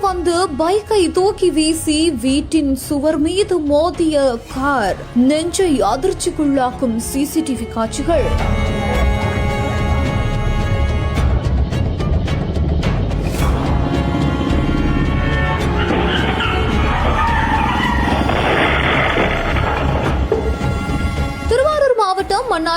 வந்து பைக்கை தூக்கி வீசி வீட்டின் சுவர் மீது மோதிய கார். நெஞ்சை அதிர்ச்சிக்குள்ளாக்கும் சிசிடிவி காட்சிகள்.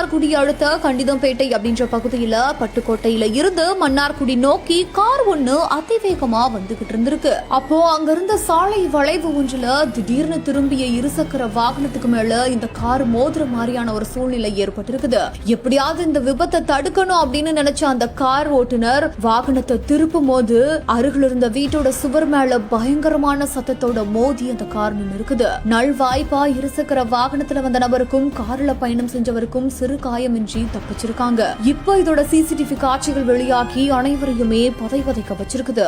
மன்னார்குடி அடுத்த கண்டிதம்பேட்டை அப்படின்ற பகுதியில பட்டுக்கோட்டையில இருந்து மன்னார்குடி நோக்கி கார் ஒண்ணு அதிவேகமா வந்துகிட்டு இருந்திருக்கு. அப்போ அங்க இருந்த சாலை வளைவு ஒன்றுல திடீர்னு திரும்பிய இருசக்கர வாகனத்துக்கு மேல இந்த கார் மோதுற மாதிரியான ஒரு சூழ்நிலை ஏற்பட்டிருக்குது. எப்படியாவது இந்த விபத்தை தடுக்கணும் அப்படின்னு நினைச்ச அந்த கார் ஓட்டுநர் வாகனத்தை திருப்பும் போது அருகில் இருந்த வீட்டோட சுவர் மேல பயங்கரமான சத்தத்தோட மோதி அந்த கார் நின்று இருக்குது நல்வாய்ப்பா இருசக்கர வாகனத்துல வந்த நபருக்கும் கார்ல பயணம் செஞ்சவருக்கும் சிறு காயமின்றி தப்பிச்சிருக்காங்க. இப்போ இதோட சிசிடிவி காட்சிகள் வெளியாகி அனைவரையுமே பதை பதைக்க வச்சிருக்குது.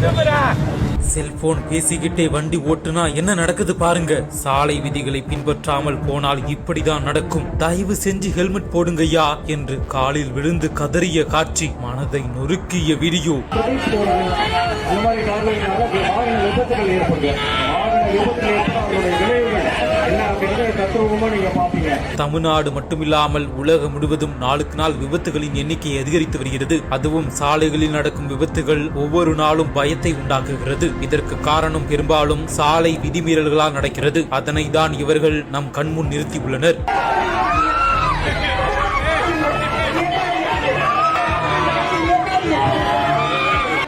Come on! செல்போன் பேசிக்கிட்டே வண்டி ஓட்டுனா என்ன நடக்குது பாருங்க. சாலை விதிகளை பின்பற்றாமல் போனால் இப்படிதான் நடக்கும். தயவு செஞ்சு ஹெல்மெட் போடுங்கய்யா என்று காலில் விழுந்து கதறிய காட்சி மனதை நொறுக்கிய வீடியோ. விபத்துகள் ஏற்படுது. தமிழ்நாடு மட்டுமில்லாமல் உலகம் முழுவதும் நாளுக்கு நாள் விபத்துகளின் எண்ணிக்கை அதிகரித்து வருகிறது. அதுவும் சாலைகளில் நடக்கும் விபத்துகள் ஒவ்வொரு நாளும் பயத்தை உண்டாக்குகிறது. இதற்கு காரணம் பெரும்பாலும் சாலை விதிமீறல்களால் நடக்கிறது. அதனை தான் இவர்கள் நம் கண்முன் நிறுத்தியுள்ளனர்.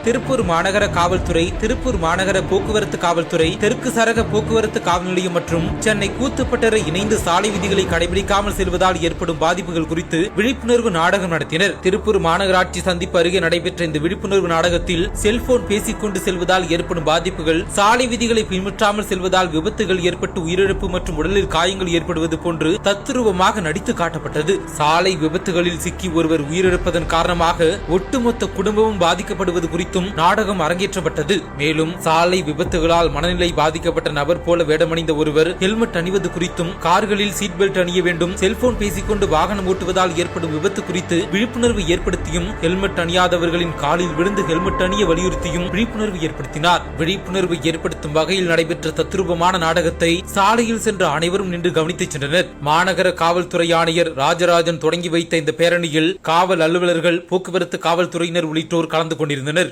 திருப்பூர் மாநகர காவல்துறை திருப்பூர் மாநகர போக்குவரத்து காவல்துறை தெற்கு சரக போக்குவரத்து காவல் நிலையம் மற்றும் சென்னை கூத்துப்பட்டறை இணைந்து சாலை விதிகளை கடைபிடிக்காமல் செல்வதால் ஏற்படும் பாதிப்புகள் குறித்து விழிப்புணர்வு நாடகம் நடத்தினர். திருப்பூர் மாநகராட்சி சந்திப்பு அருகே நடைபெற்ற இந்த விழிப்புணர்வு நாடகத்தில் செல்போன் பேசிக்கொண்டு செல்வதால் ஏற்படும் பாதிப்புகள் சாலை விதிகளை பின்பற்றாமல் செல்வதால் விபத்துகள் ஏற்பட்டு உயிரிழப்பு மற்றும் உடலில் காயங்கள் ஏற்படுவது போன்று தத்துருவமாக நடித்து காட்டப்பட்டது. சாலை விபத்துகளில் சிக்கி ஒருவர் உயிரிழப்பதன் காரணமாக ஒட்டுமொத்த குடும்பமும் பாதிக்கப்படுவது குறித்து குறித்தும் நாடகம் அரங்கேற்றப்பட்டது. மேலும் சாலை விபத்துகளால் மனநிலை பாதிக்கப்பட்ட நபர் போல வேடமணிந்த ஒருவர் ஹெல்மெட் அணிவது குறித்தும் கார்களில் சீட் பெல்ட் அணிய வேண்டும் செல்போன் பேசிக்கொண்டு வாகனம் ஓட்டுவதால் ஏற்படும் விபத்து குறித்து விழிப்புணர்வு ஏற்படுத்தியும் ஹெல்மெட் அணியாதவர்களின் காலில் விழுந்து ஹெல்மெட் அணிய வலியுறுத்தியும் விழிப்புணர்வு ஏற்படுத்தினார். விழிப்புணர்வு ஏற்படுத்தும் வகையில் நடைபெற்ற தத்ரூபமான நாடகத்தை சாலையில் சென்ற அனைவரும் நின்று கவனித்துச் சென்றனர். மாநகர காவல்துறை ஆணையர் ராஜராஜன் தொடங்கி வைத்த இந்த பேரணியில் காவல் அலுவலர்கள் போக்குவரத்து காவல்துறையினர் உள்ளிட்டோர் கலந்து கொண்டிருந்தனர்.